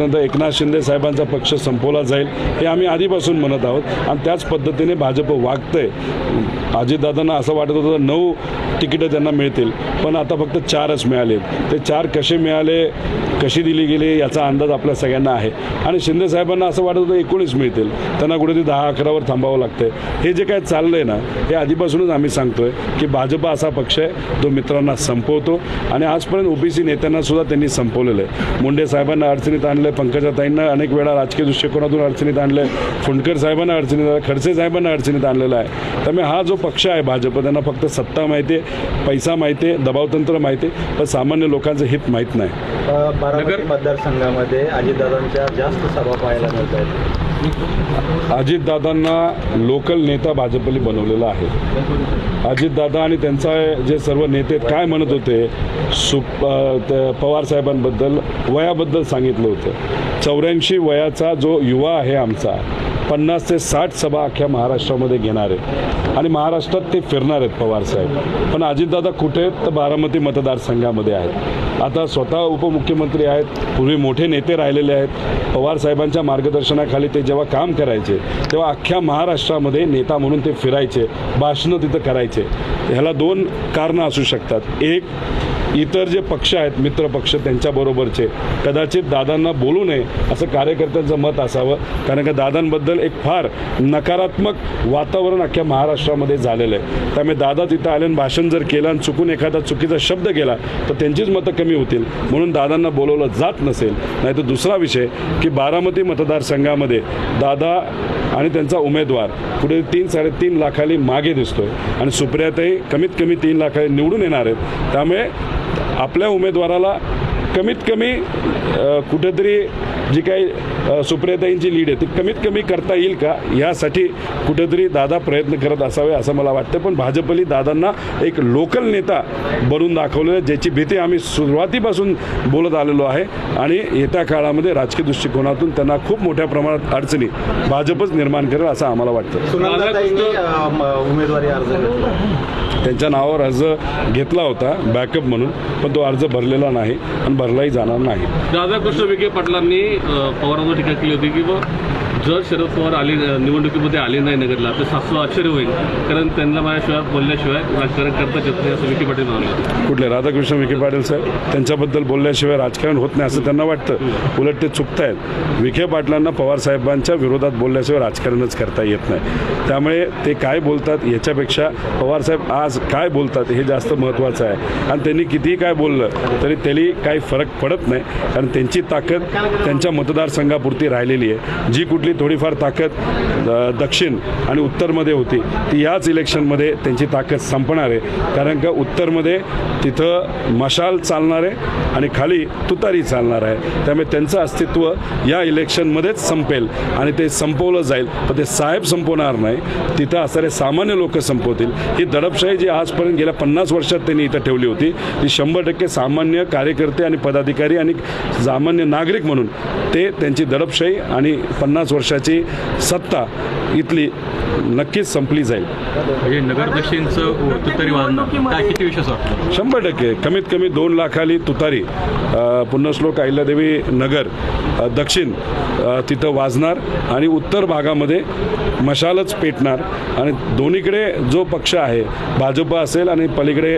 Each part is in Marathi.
एकनाथ शिंदे साहेबांचा पक्ष संपवला जाईल हे आम्ही आधीपासून म्हणत आहोत. आणि त्याच पद्धतीने भाजप वागतंय. अजितदादांना असं वाटत होतं नऊ तिकीटं त्यांना मिळतील. पण आता फक्त चारच मिळाले ते चार कसे मिळाले कशी दिली गेली याचा अंदाज आपल्या सगळ्यांना आहे. आणि शिंदे साहेबांना असं वाटत होतं एकोणीस मिळतील. त्यांना कुठेतरी दहा अकरावर थांबावं लागतंय. हे जे काय चाललंय ना हे आधीपासूनच आम्ही सांगतोय की भाजप असा पक्ष आहे जो मित्रांना संपवतो. आणि आजपर्यंत ओबीसी नेत्यांना सुद्धा त्यांनी संपवलेलं आहे. मुंडे साहेबांना अडचणीत आणलं पंकजाताईंना अनेक वेळा राजकीय दृष्टिकोनातून अडचणीत आणलं फुंडकर साहेबांना अडचणीत आणलं खडसे साहेबांना अडचणीत आणलेला आहे. त्यामुळे हा जो पक्ष आहे भाजप त्यांना फक्त सत्ता माहिती आहे पैसा माहिती आहे दबावतंत्र माहिती आहे पण सामान्य लोकांचं हित माहीत नाही. बारामती मतदारसंघामध्ये अजितदादांच्या जास्त सभा पाहायला मिळत आहेत अजितदादांना लोकल नेता भाजपने बनवलेला आहे. अजितदादा आणि त्यांचा जे सर्व नेते काय म्हणत होते? सुप अ, त्या पवार साहेबांबद्दल वयाबद्दल सांगितलं होतं. चौऱ्याऐंशी वयाचा जो युवा आहे आमचा पन्नास ते साठ सभा अख्ख्या महाराष्ट्रामध्ये घेणार आहेत आणि महाराष्ट्रात ते फिरणार आहेत पवार साहेब. पण अजितदादा कुठे आहेत? तर बारामती मतदारसंघामध्ये आहेत. आता स्वतः उपमुख्यमंत्री आहेत पूर्वी मोठे नेते राहिलेले आहेत. पवार साहेबांच्या मार्गदर्शनाखाली ते जेव्हा काम करायचे तेव्हा अख्ख्या महाराष्ट्रामध्ये नेता म्हणून ते फिरायचे भाषणं तिथं करायचे. ह्याला दोन कारणं असू शकतात. एक इतर जे पक्ष आहेत मित्र पक्ष त्यांच्याबरोबरचे कदाचित दादांना बोलू नये असं कार्यकर्त्यांचं मत असावं. कारण का दादांबद्दल एक फार नकारात्मक वातावरण अख्ख्या महाराष्ट्रामध्ये झालेलं आहे. त्यामुळे दादा तिथं आले भाषण जर केलं आणि चुकून एखादा चुकीचा शब्द गेला तर त्यांचीच मतं कमी होतील. म्हणून दादांना बोलवलं जात नसेल. नाही तर दुसरा विषय की बारामती मतदारसंघामध्ये दादा आणि त्यांचा उमेदवार पुढे तीन साडेतीन लाखाली मागे दिसतोय. आणि सुप्रियातही कमीत कमी तीन लाखाली निवडून येणार आहेत. त्यामुळे आपल्या उमेदवाराला कमीत कमी कुठंतरी कुठेतरी जी काही सुप्रियाताईंची लीड आहे. ती कमीत कमी करता येईल का? यासाठी कुठेतरी दादा प्रयत्न करत असावे असं मला वाटतं. पण भाजपली दादांना एक लोकल नेता बनून दाखवलेलं आहे, ज्याची भीती आम्ही सुरुवातीपासून बोलत आलेलो आहे. आणि येत्या काळामध्ये राजकीय दृष्टिकोनातून त्यांना खूप मोठ्या प्रमाणात अडचणी भाजपच निर्माण करेल असं आम्हाला वाटतं. उमेदवारी अर्ज त्यांच्या नावावर अर्ज घेतला होता बॅकअप म्हणून पण तो अर्ज भरलेला नाही आणि भरलाही जाणार नाही. राधाकृष्ण विखे पाटलांनी पवारांवर टीका केली होती की बा जर शरद पवार आले निवडणुकीमध्ये आले नाही नगरला तर सासू आश्चर्य होईल. कारण त्यांना माझ्याशिवाय बोलल्याशिवाय राजकारण करताच येत नाही असं विखे पाटील म्हणाले कुठले? राधाकृष्ण विखे पाटील साहेब त्यांच्याबद्दल बोलल्याशिवाय राजकारण होत नाही असं त्यांना वाटतं. उलट ते चुकतायत. विखे पाटलांना पवार साहेबांच्या विरोधात बोलल्याशिवाय राजकारणच करता येत नाही. त्यामुळे ते काय बोलतात याच्यापेक्षा पवार साहेब आज काय बोलतात हे जास्त महत्त्वाचं आहे. आणि त्यांनी कितीही काय बोललं तरी त्यांनी काही फरक पडत नाही. कारण त्यांची ताकद त्यांच्या मतदारसंघापुरती राहिलेली आहे. जी कुठली थोडीफार ताकद दक्षिण आणि उत्तरमध्ये होती ती याच इलेक्शनमध्ये त्यांची ताकद संपणार आहे. कारण का उत्तरमध्ये तिथं मशाल चालणार आहे आणि खाली तुतारी चालणार आहे. त्यामुळे त्यांचं अस्तित्व या इलेक्शनमध्येच संपेल आणि ते संपवलं जाईल. पण ते साहेब संपवणार नाही. तिथं असणारे सामान्य लोक संपवतील. ही दडपशाही जी आजपर्यंत गेल्या पन्नास वर्षात त्यांनी इथं ठेवली होती ती शंभर टक्के सामान्य कार्यकर्ते आणि पदाधिकारी आणि सामान्य नागरिक म्हणून ते त्यांची दडपशाही आणि पन्नास वर्षाची सत्ता इथली नक्कीच संपली जाईल. म्हणजे नगर दक्षिणचं तुतारी वाजणं काय किती विश्वास वाटतो? शंभर टक्के. कमीत कमी दोन लाखाली तुतारी. पुण्यश्लोक अहिल्यादेवी नगर दक्षिण तिथं वाजणार आणि उत्तर भागामध्ये मशालच पेटणार. आणि दोन्हीकडे जो पक्ष आहे भाजप असेल आणि पलीकडे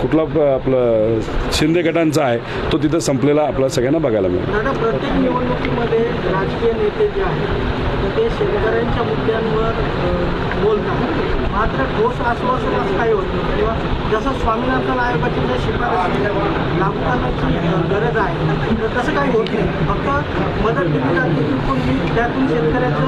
कुठला आपलं शिंदे गटांचा आहे तो तिथं संपलेला आपल्याला सगळ्यांना बघायला मिळेल. निवडणुकीमध्ये राजकीय नेते जे आहेत ते शेतकऱ्यांच्या मुद्द्यांवर बोलतात. मात्र ठोस आश्वासनच काही होत नाही. जसं स्वामीनाथन आयोगाची शिफारस लागू करण्याची गरज आहे. तर तसं काही होत नाही. फक्त मदत दिली जाते तिथून त्यातून शेतकऱ्याचं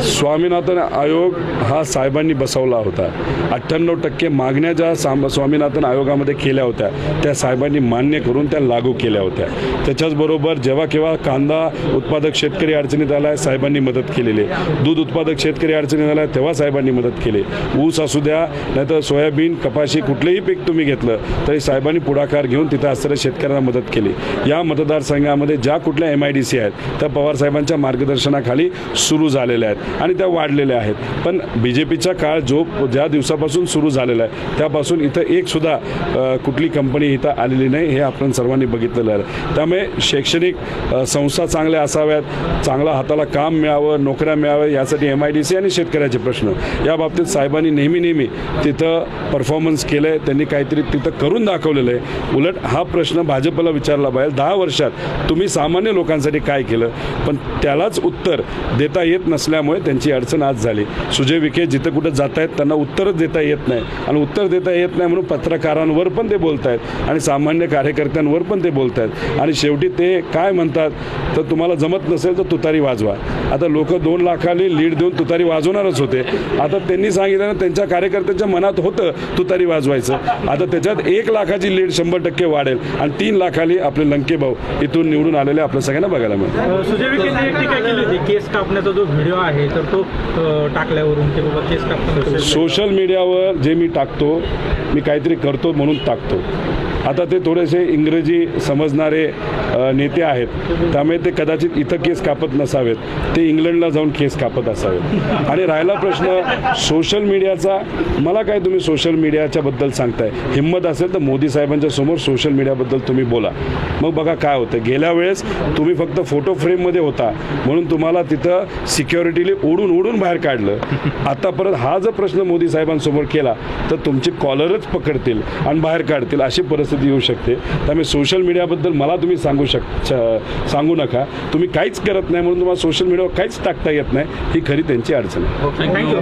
स्वामीनाथन आयोग हा साहेबांनी बसवला होता. अठ्ठ्याण्णव टक्के मागण्या ज्या साम स्वामीनाथन आयोगामध्ये केल्या होत्या त्या साहेबांनी मान्य करून त्या लागू केल्या होत्या. त्याच्याचबरोबर जेव्हा केव्हा कांदा उत्पादक शेतकरी अडचणीत आला आहे साहेबांनी मदत केलेली. दूध उत्पादक शेतकरी अडचणी झाल्या तेव्हा साहेबांनी मदत केली. ऊस असू द्या नाहीतर सोयाबीन कपाशी कुठलंही पीक तुम्ही घेतलं तरी साहेबांनी पुढाकार घेऊन तिथं असणाऱ्या शेतकऱ्यांना मदत केली. या मतदारसंघामध्ये ज्या कुठल्या एम आय डी सी आहेत त्या पवार साहेबांच्या मार्गदर्शनाखाली सुरू झालेल्या आहेत आणि त्या वाढलेल्या आहेत. पण बी जे पीचा काळ जो ज्या दिवसापासून सुरू झालेला आहे त्यापासून इथं एकसुद्धा कुठली कंपनी इथं आलेली नाही हे आपण सर्वांनी बघितलेलं आहे. त्यामुळे शैक्षणिक संस्था चांगल्या असाव्यात चांगला हाताला काम मिळावं नोकऱ्या मिळाव्या यासाठी एम आय डी सी आणि शेतकऱ्याचे प्रश्न. या बाबतीत साहेबांनी नेहमी नेहमी तिथं परफॉर्मन्स केलं आहे त्यांनी काहीतरी तिथं करून दाखवलेलं आहे उलट हा प्रश्न भाजपला विचारला पाहिजे दहा वर्षात. तुम्ही सामान्य लोकांसाठी काय केलं? पण त्यालाच उत्तर देता येत नसल्यामुळे त्यांची अडचण आज झाली. सुजय विखे जिथं कुठं जात आहेत त्यांना उत्तरच देता येत नाही. आणि उत्तर देता येत नाही म्हणून पत्रकारांवर पण ते बोलत आहेत आणि सामान्य कार्यकर्त्यांवर पण ते बोलत आहेत आणि शेवटी ते काय म्हणतात? तर तुम्हाला जमत नसेल तर तुतारी वाजवा. आता लोक दोन लाखाली लीड देऊन तुतारी वाजवणारच होते. आता त्यांनी सांगितलं ना त्यांच्या कार्यकर्त्यांच्या मनात होतं तुतारी वाजवायचं. आता त्याच्यात एक लाखाची लीड शंभर टक्के वाढेल. आणि तीन लाखाली आपले लंके भाऊ इथून निवडून आलेले आपल्या सगळ्यांना बघायला मिळतात सुजय विखेंनी एक टीका केली होती केस कापण्याचा जो व्हिडिओ आहे तर तो टाकल्यावरून की बाबा केस सोशल मीडियावर जे मी टाकतो मी काहीतरी करतो म्हणून टाकतो. आता ते थोडेसे इंग्रजी समजणारे नेते आहेत. त्यामुळे ते कदाचित इथं केस कापत नसावेत. ते इंग्लंडला जाऊन केस कापत असावेत. आणि राहिला प्रश्न सोशल मीडियाचा मला काय तुम्ही सोशल मीडियाच्या बद्दल सांगताय? हिंमत असेल तर मोदी साहेबांच्या समोर सोशल मीडियाबद्दल तुम्ही बोला. मग बघा काय होतं. गेल्या वेळेस तुम्ही फक्त फोटो फ्रेममध्ये होता. म्हणून तुम्हाला तिथं सिक्युरिटीने ओढून ओढून बाहेर काढलं. आता परत हा जर प्रश्न मोदी साहेबांसमोर केला तर तुमची कॉलरच पकडतील आणि बाहेर काढतील अशी परिस्थिती येऊ शकते. त्यामुळे सोशल मीडियाबद्दल मला तुम्ही सांगू शक सांगू नका. तुम्ही काहीच करत नाही म्हणून तुम्हाला सोशल मीडियावर काहीच टाकता येत नाही. ही खरी त्यांची अडचण आहे. थँक्यू